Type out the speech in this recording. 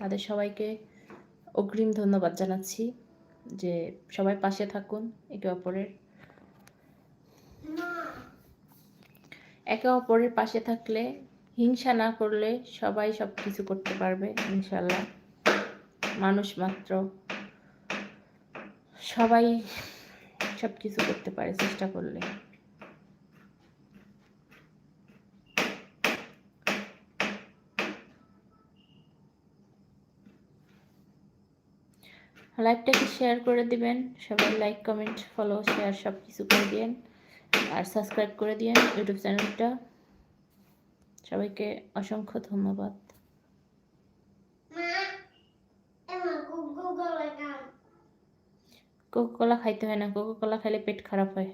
তাদের সবাইকে অগ্রিম ধন্যবাদ জানাচ্ছি যে সবাই পাশে থাকুন, একে অপরের একে অপরের পাশে থাকলে, হিংসা না করলে সবাই সব কিছু করতে পারবে ইনশাল্লাহ মানুষ মাত্র সবাই সব কিছু করতে পারে চেষ্টা করলে। লাইভটাকে শেয়ার করে দিবেন। সবাই লাইক কমেন্ট ফলো শেয়ার সব কিছু করে দিয়েন। আর সাবস্ক্রাইব করে দিন ইউটিউব চ্যানেলটা। সবাইকে অসংখ্য ধন্যবাদ। কোকো কলা খাইতে হয় না কোকো কলা খাইলে পেট খারাপ হয়।